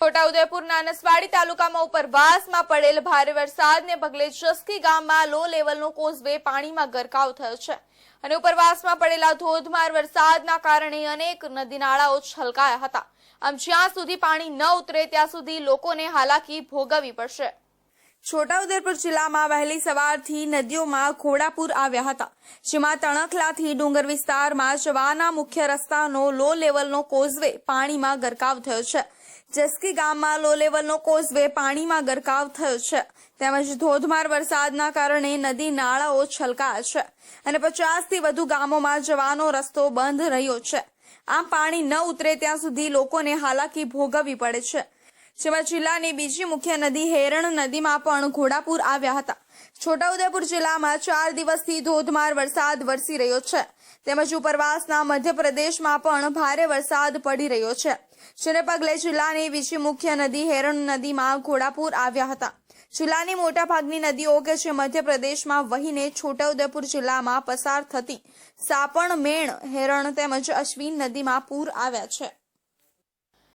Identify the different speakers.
Speaker 1: છોટાઉદેપુરના નસવાડી તાલુકામાં ઉપરવાસમાં પડેલ ભારે વરસાદને પગલે જસકી ગામમાં લો લેવલનો કોઝવે પાણીમાં ગરકાવ થયો છે. અને ઉપરવાસમાં પડેલા ધોધમાર વરસાદના કારણે અનેક નદી નાળાઓ છલકાયા હતા. આમ જ્યાં સુધી પાણી ન ઉતરે, ત્યાં સુધી લોકોને હાલાકી ભોગવવી પડશે. છોટાઉદેપુર જિલ્લામાં વહેલી સવારથી નદીઓમાં ઘોડાપુર આવ્યા હતા, જેમાં તણખલાથી ડુંગર વિસ્તારમાં જવાના મુખ્ય રસ્તાનો લો લેવલનો કોઝવે પાણીમાં ગરકાવ થયો છે. જસકી ગામમાં લો લેવલનો કોઝવે પાણીમાં ગરકાવ થયો છે. તેમજ ધોધમાર વરસાદના કારણે નદી નાળાઓ છલકાયા છે અને પચાસથી વધુ ગામોમાં જવાનો રસ્તો બંધ રહ્યો છે. આમ પાણી ન ઉતરે ત્યાં સુધી લોકોને હાલાકી ભોગવવી પડે છે. જેમાં જિલ્લાની બીજી મુખ્ય નદી હેરણ નદીમાં પણ ઘોડાપૂર આવ્યા હતા. છોટાઉદેપુર જિલ્લામાં ચાર દિવસથી ધોધમાર વરસાદ વરસી રહ્યો છે. તેમજ ઉપરવાસના મધ્યપ્રદેશમાં પણ ભારે વરસાદ પડી રહ્યો છે. જેને પગલે જિલ્લાની બીજી મુખ્ય નદી હેરણ નદીમાં ઘોડાપુર આવ્યા હતા. જિલ્લાની મોટાભાગની નદીઓ કે જે મધ્યપ્રદેશમાં વહીને છોટાઉદેપુર જિલ્લામાં પસાર થતી સાપણ મેણ હેરણ તેમજ અશ્વિન નદીમાં પૂર આવ્યા છે.